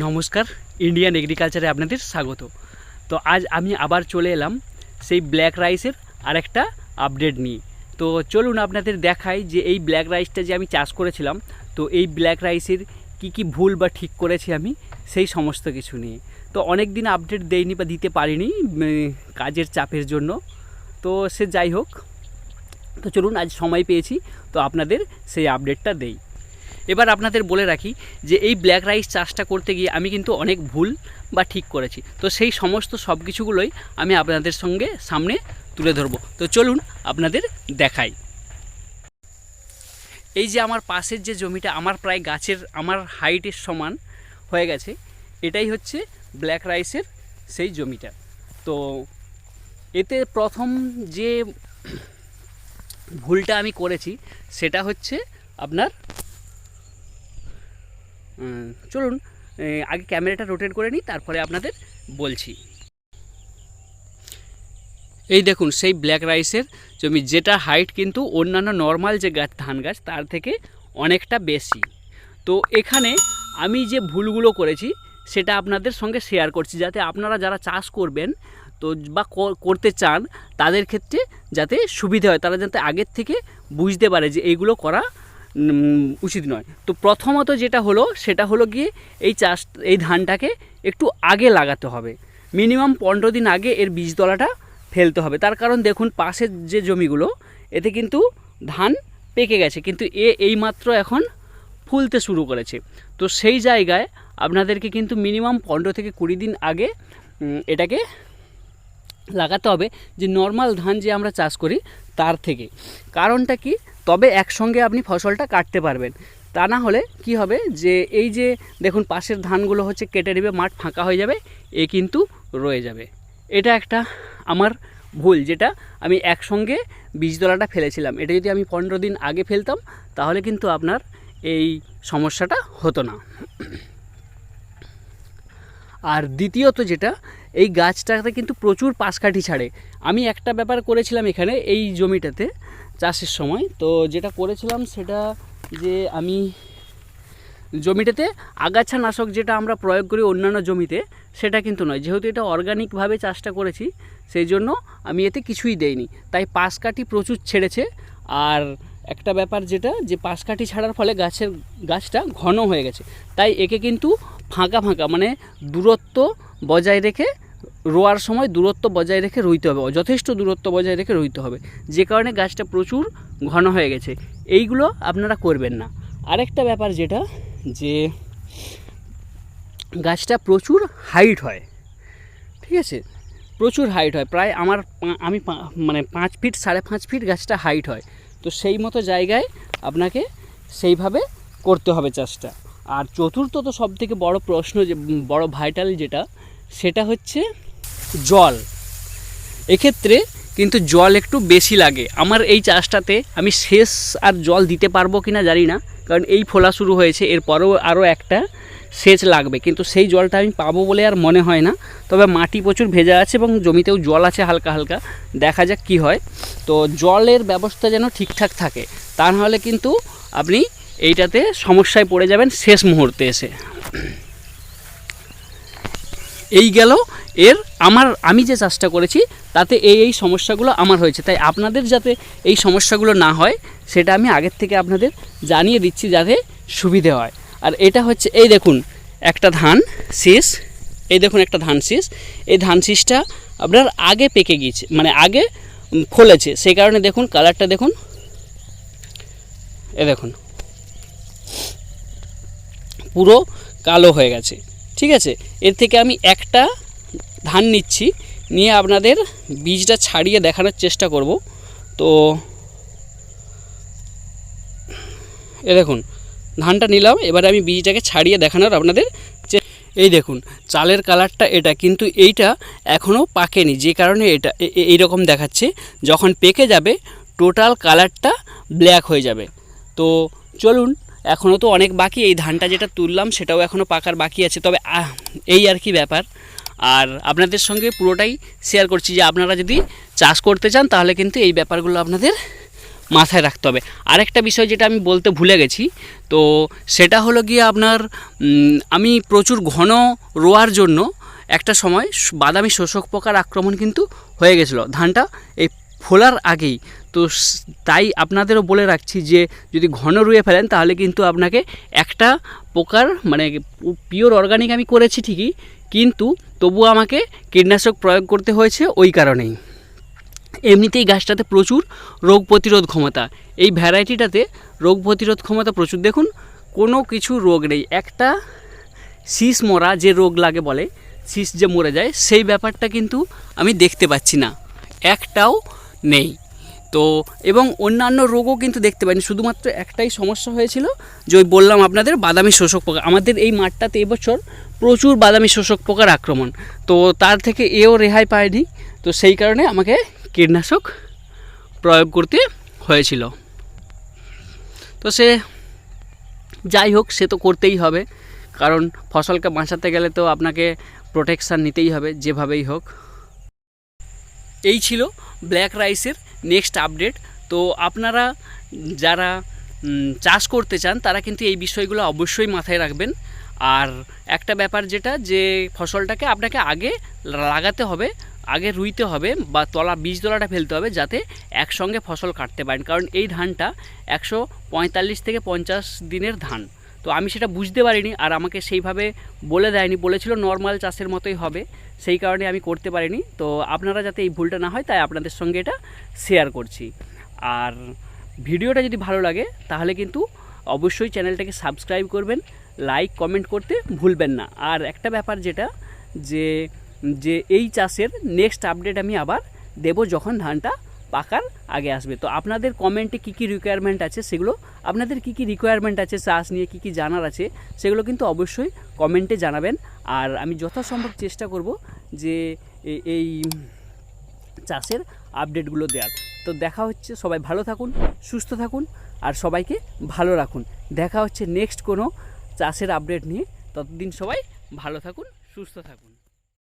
নমস্কার ইন্ডিয়ান এগ্রিকালচারে আপনাদের স্বাগত। তো আজ আমি আবার চলে এলাম সেই ব্ল্যাক রাইসের আরেকটা আপডেট নিয়ে। তো চলুন আপনাদের দেখাই যে এই ব্ল্যাক রাইসটা যে আমি চাষ করেছিলাম, তো এই ব্ল্যাক রাইসের কি কি ভুল বা ঠিক করেছি আমি, সেই সমস্ত কিছু নিয়ে। তো অনেক দিন আপডেট দেইনি বা দিতে পারিনি কাজের চাপের জন্য। তো সে যাই হোক, তো চলুন আজ সময় পেয়েছি, তো আপনাদের সেই আপডেটটা দেই। এবার আপনাদের বলে রাখি যে এই ব্ল্যাক রাইস চাষটা করতে গিয়ে আমি কিন্তু অনেক ভুল বা ঠিক করেছি। তো সেই সমস্ত সব কিছুগুলোই আমি আপনাদের সঙ্গে সামনে তুলে ধরবো। তো চলুন আপনাদের দেখাই। এই যে আমার পাশের যে জমিটা আমার প্রায় গাছের আমার হাইটের সমান হয়ে গেছে, এটাই হচ্ছে ব্ল্যাক রাইসের সেই জমিটা। তো এতে প্রথম যে ভুলটা আমি করেছি, সেটা হচ্ছে আপনার চলুন আগে ক্যামেরাটা রোটেট করে নিই, তারপরে আপনাদের বলছি। এই দেখুন, সেই ব্ল্যাক রাইসের জমি, যেটা হাইট কিন্তু অন্যান্য নর্মাল যে গাছ ধান গাছ, তার থেকে অনেকটা বেশি। তো এখানে আমি যে ভুলগুলো করেছি, সেটা আপনাদের সঙ্গে শেয়ার করছি, যাতে আপনারা যারা চাষ করবেন, তো বা করতে চান, তাদের ক্ষেত্রে যাতে সুবিধা হয়, তারা যাতে আগের থেকে বুঝতে পারে যে এইগুলো করা উচিত নয়। তো প্রথমত যেটা হলো, সেটা হলো গিয়ে এই চাষ, এই ধানটাকে একটু আগে লাগাতে হবে। মিনিমাম পনেরো দিন আগে এর বীজতলাটা ফেলতে হবে। তার কারণ দেখুন, পাশের যে জমিগুলো, এতে কিন্তু ধান পেকে গেছে। কিন্তু এ এইমাত্র এখন ফুলতে শুরু করেছে। তো সেই জায়গায় আপনাদেরকে কিন্তু মিনিমাম পনেরো থেকে কুড়ি দিন আগে এটাকে লাগাতে হবে। যে নর্মাল ধান যে আমরা চাষ করি, তার থেকে। কারণটা কি? তবে একসঙ্গে আপনি ফসলটা কাটতে পারবেন। তা না হলে কি হবে যে এই যে দেখুন পাশের ধানগুলো হচ্ছে কেটে নেবে, মাঠ ফাঁকা হয়ে যাবে, এ কিন্তু রয়ে যাবে। এটা একটা আমার ভুল যেটা আমি একসঙ্গে বীজতলাটা ফেলেছিলাম। এটা যদি আমি পনেরো দিন আগে ফেলতাম, তাহলে কিন্তু আপনার এই সমস্যাটা হতো না। আর দ্বিতীয়ত যেটা, এই গাছটাতে কিন্তু প্রচুর পাশকাঠি ছাড়ে। আমি একটা ব্যাপার করেছিলাম এখানে, এই জমিটাতে চাষের সময়। তো যেটা করেছিলাম সেটা যে আমি জমিটাতে আগাছা নাশক যেটা আমরা প্রয়োগ করি অন্যান্য জমিতে, সেটা কিন্তু নয়। যেহেতু এটা অর্গানিকভাবে চাষটা করেছি, সেই জন্য আমি এতে কিছুই দেইনি। তাই পাশকাঠি প্রচুর ছেড়েছে। আর একটা ব্যাপার যেটা, যে পাশকাঠি ছাড়ার ফলে গাছের, গাছটা ঘন হয়ে গেছে। তাই একে কিন্তু ফাঁকা ফাঁকা মানে দূরত্ব বজায় রেখে রোয়ার সময় দূরত্ব বজায় রেখে রুইতে হবে, যথেষ্ট দূরত্ব বজায় রেখে রুইতে হবে। যে কারণে গাছটা প্রচুর ঘন হয়ে গেছে। এইগুলো আপনারা করবেন না। আরেকটা ব্যাপার যেটা, যে গাছটা প্রচুর হাইট হয়। ঠিক আছে? প্রচুর হাইট হয়। প্রায় আমার আমি মানে পাঁচ ফিট সাড়ে পাঁচ ফিট গাছটা হাইট হয়। তো সেই মতো জায়গায় আপনাকে সেইভাবে করতে হবে চাষটা। আর চতুর্থ তো সব থেকে বড় প্রশ্ন যে, বড় ভাইটাল যেটা, সেটা হচ্ছে জল। এক্ষেত্রে কিন্তু জল একটু বেশি লাগে। আমার এই চাষটাতে আমি শেষ আর জল দিতে পারব কি না জানি না, কারণ এই ফোলা শুরু হয়েছে, এরপরেও আরও একটা সেচ লাগবে। কিন্তু সেই জলটা আমি পাবো বলে আর মনে হয় না। তবে মাটি প্রচুর ভেজা আছে এবং জমিতেও জল আছে হালকা হালকা। দেখা যাক কি হয়। তো জলের ব্যবস্থা যেন ঠিকঠাক থাকে, তা নাহলে কিন্তু আপনি এইটাতে সমস্যায় পড়ে যাবেন শেষ মুহূর্তে এসে। এই গেল, এর আমার, আমি যে চাষটা করেছি, তাতে এই এই সমস্যাগুলো আমার হয়েছে। তাই আপনাদের যাতে এই সমস্যাগুলো না হয়, সেটা আমি আগের থেকে আপনাদের জানিয়ে দিচ্ছি যাতে সুবিধে হয়। আর এটা হচ্ছে, এই দেখুন, একটা ধান শীষ, এই দেখুন একটা ধান শীষ। এই ধান শীষটা আপনার আগে পেকে গিয়েছে মানে আগে ফলেছে। সেই কারণে দেখুন, কালারটা দেখুন। এ দেখুন, পুরো কালো হয়ে গেছে। ঠিক আছে? এর থেকে আমি একটা ধান নিচ্ছি, নিয়ে আপনাদের বীজটা ছাড়িয়ে দেখানোর চেষ্টা করব। তো এ দেখুন, ধানটা নিলাম, এবারে আমি বীজটাকে ছাড়িয়ে দেখানোর আপনাদের এই দেখুন, চালের কালারটা এটা, কিন্তু এইটা এখনও পাকেনি, যে কারণে এটা, এ- এ- এইরকম দেখাচ্ছে, যখন পেকে যাবে, টোটাল কালারটা ব্ল্যাক হয়ে যাবে। তো চলুন এখনও তো অনেক বাকি, এই ধানটা যেটা তুললাম সেটাও এখনও পাকার বাকি আছে। তবে এই আর কি ব্যাপার। আর আপনাদের সঙ্গে পুরোটাই শেয়ার করছি যে আপনারা যদি চাষ করতে চান, তাহলে কিন্তু এই ব্যাপারগুলো আপনাদের মাথায় রাখতে হবে। আরেকটা বিষয় যেটা আমি বলতে ভুলে গেছি, তো সেটা হলো গিয়ে আপনার আমি প্রচুর ঘন রোয়ার জন্য একটা সময় বাদামি শোষক পোকার আক্রমণ কিন্তু হয়ে গেছিল। ধানটা এই ফোলার আগেই তো তাই আপনাদেরও বলে রাখছি যে যদি ঘন রুয়ে ফেলেন, তাহলে কিন্তু আপনাকে একটা পোকার মানে পিওর অর্গানিক আমি করেছি ঠিকই, কিন্তু তবুও আমাকে কীটনাশক প্রয়োগ করতে হয়েছে ওই কারণেই। এমনিতেই গাছটাতে প্রচুর রোগ প্রতিরোধ ক্ষমতা। এই ভ্যারাইটিটাতে রোগ প্রতিরোধ ক্ষমতা প্রচুর। দেখুন, কোনো কিছু রোগ নেই। একটা শীষ মরা যে রোগ লাগে বলে শীষ যে মরে যায়, সেই ব্যাপারটা কিন্তু আমি দেখতে পাচ্ছি না। একটাও নেই। তো, এবং অন্যান্য রোগও কিন্তু দেখতে পাইনি। শুধুমাত্র একটাই সমস্যা হয়েছিল যে ওই বললাম আপনাদের বাদামি শোষক পোকা। আমাদের এই মাঠটাতে এবছর প্রচুর বাদামি শোষক পোকার আক্রমণ। তো তার থেকে এও রেহাই পায়নি। তো সেই কারণে আমাকে কীটনাশক প্রয়োগ করতে হয়েছিল। তো সে যাই হোক, সে তো করতেই হবে। কারণ ফসলকে বাঁচাতে গেলে তো আপনাকে প্রোটেকশান নিতেই হবে, যেভাবেই হোক। এই ছিল ব্ল্যাক রাইসের নেক্সট আপডেট তো আপনারা যারা চাষ করতে চান, তারা কিন্তু এই বিষয়গুলো অবশ্যই মাথায় রাখবেন। আর একটা ব্যাপার যেটা, যে ফসলটাকে আপনাকে আগে লাগাতে হবে, আগে রুইতে হবে বা তলা, বীজ তলাটা ফেলতে হবে যাতে একসঙ্গে ফসল কাটতে পারেন। কারণ এই ধানটা একশো পঁয়তাল্লিশ থেকে পঞ্চাশ দিনের ধান। তো আমি সেটা বুঝতে পারিনি আর আমাকে সেইভাবে বলে দেয়নি। বলেছিল নর্মাল চাষের মতোই হবে, সেই কারণে আমি করতে পারিনি। তো আপনারা যাতে এই ভুলটা না হয়, তাই আপনাদের সঙ্গে এটা শেয়ার করছি। আর ভিডিওটা যদি ভালো লাগে, তাহলে কিন্তু অবশ্যই চ্যানেলটাকে সাবস্ক্রাইব করবেন লাইক কমেন্ট করতে ভুলবেন না। আর একটা ব্যাপার যেটা, যে যে এই চাষের নেক্সট আপডেট আমি আবার দেব যখন ধানটা পাকার আগে আসবে। তো আপনাদের কমেন্টে কী কী রিকোয়ারমেন্ট আছে সেগুলো, আপনাদের কী কী রিকোয়ারমেন্ট আছে চাষ নিয়ে কী কী জানার আছে, সেগুলো কিন্তু অবশ্যই কমেন্টে জানাবেন। আর আমি যথাসম্ভব চেষ্টা করব যে এই চাষের আপডেটগুলো দেওয়ার। তো দেখা হচ্ছে, সবাই ভালো থাকুন, সুস্থ থাকুন, আর সবাইকে ভালো রাখুন। দেখা হচ্ছে নেক্সট কোনো চাষের আপডেট নিয়ে। ততদিন সবাই ভালো থাকুন, সুস্থ থাকুন।